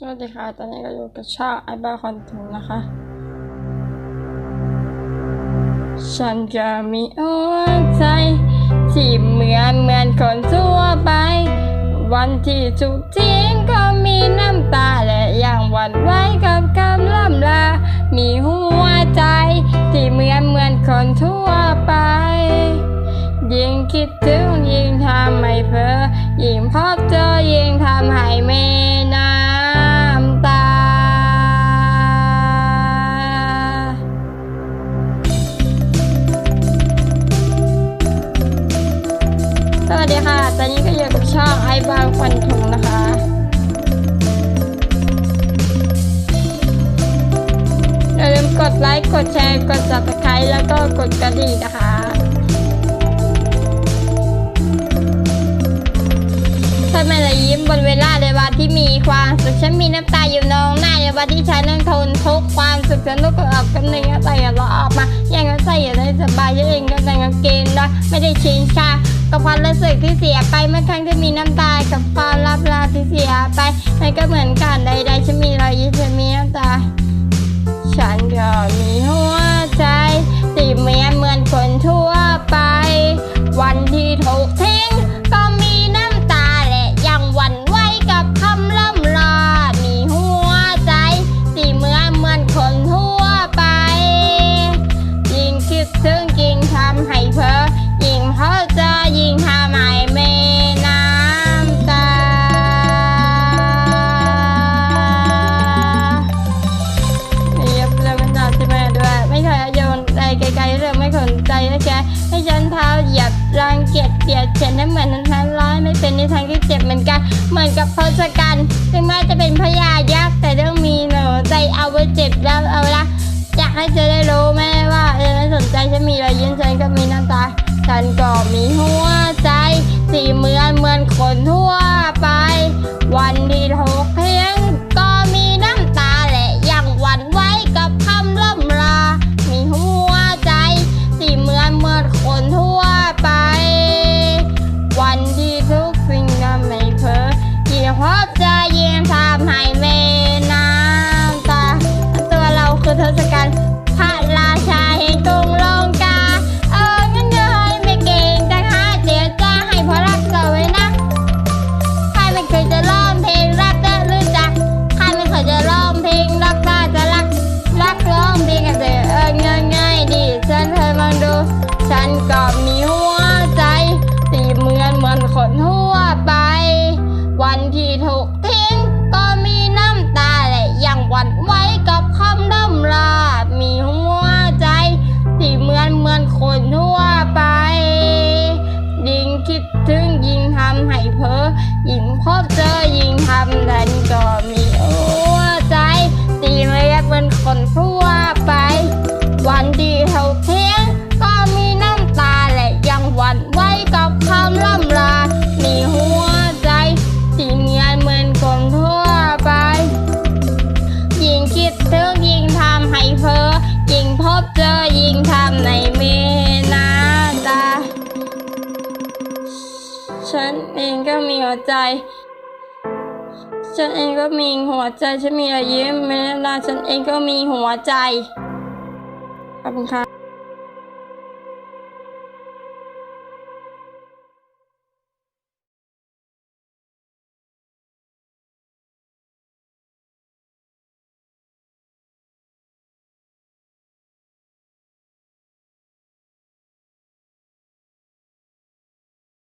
สวัสดีค่ะ ตอนนี้ก็อยู่กับช่องไอบ้าคอนทูนะคะ ฉันจะมีหัวใจที่เหมือนเหมือนคนทั่วไป วันที่ถูกทิ้งก็มีน้ำตาและยังหวั่นไหวกับคำล่ำลา มีหัวใจที่เหมือนเหมือนคนทั่วไป ยิ่งคิดถึงยิ่งทำให้เพ้อยิ่งพบเจอยิ่งทำให้เม สดีค่ะ ตอนนี้ก็อยู่กับช่องไอบางควันทงนะคะ อย่าลืมกดไลค์ กดแชร์ กด subscribe แล้วก็กดกระดิ่งนะคะถ้าไม่ละยิ้มบนเวลาในวันที่มีความสุขฉันมีน้ำตาอยู่นองหน้าในวันที่ฉันนั่งทนทุกความสุขฉันลุกออกกำลังใส่เราออกมายังก็ใส่อยู่ในสบายฉันเองก็แต่งกางเกงนะไม่ได้ชินชา กับความรู้สึกที่เสียไปเมื่อครั้งที่มีน้ำตา กับความรับลาที่เสียไปมันก็เหมือนกันใดๆฉันมีรอยยิ้มฉันมีน้ำตา ฉันก็มีหัวใจที่เหมือนเหมือนคนทั่วไป วันที่ถูกท ท้าเหยียบรังเกียจเสียดเฉียนให้เหมือนนั้นร้ายไม่เป็นในทางที่เจ็บเหมือนกันเหมือนกับพศกัณฐ์ถึงแม้จะเป็นพญายักษ์แต่ต้องมีหนูใจเอาไว้เจ็บแล้วเอาละอยากให้เธอได้รู้แม่ว่าเออไม่สนใจฉันมีรอยยิ้มฉันก็มีน้ำตาฉันก็มีหัวใจสีเหมือนเหมือนคนทั่ว ฉัน ฉันเองก็มีหัวใจ ฉันเองก็มีหัวใจ ฉันมีอยยิ้มเวลาฉันเองก็มีหัวใจ ขอบคุณค่ะ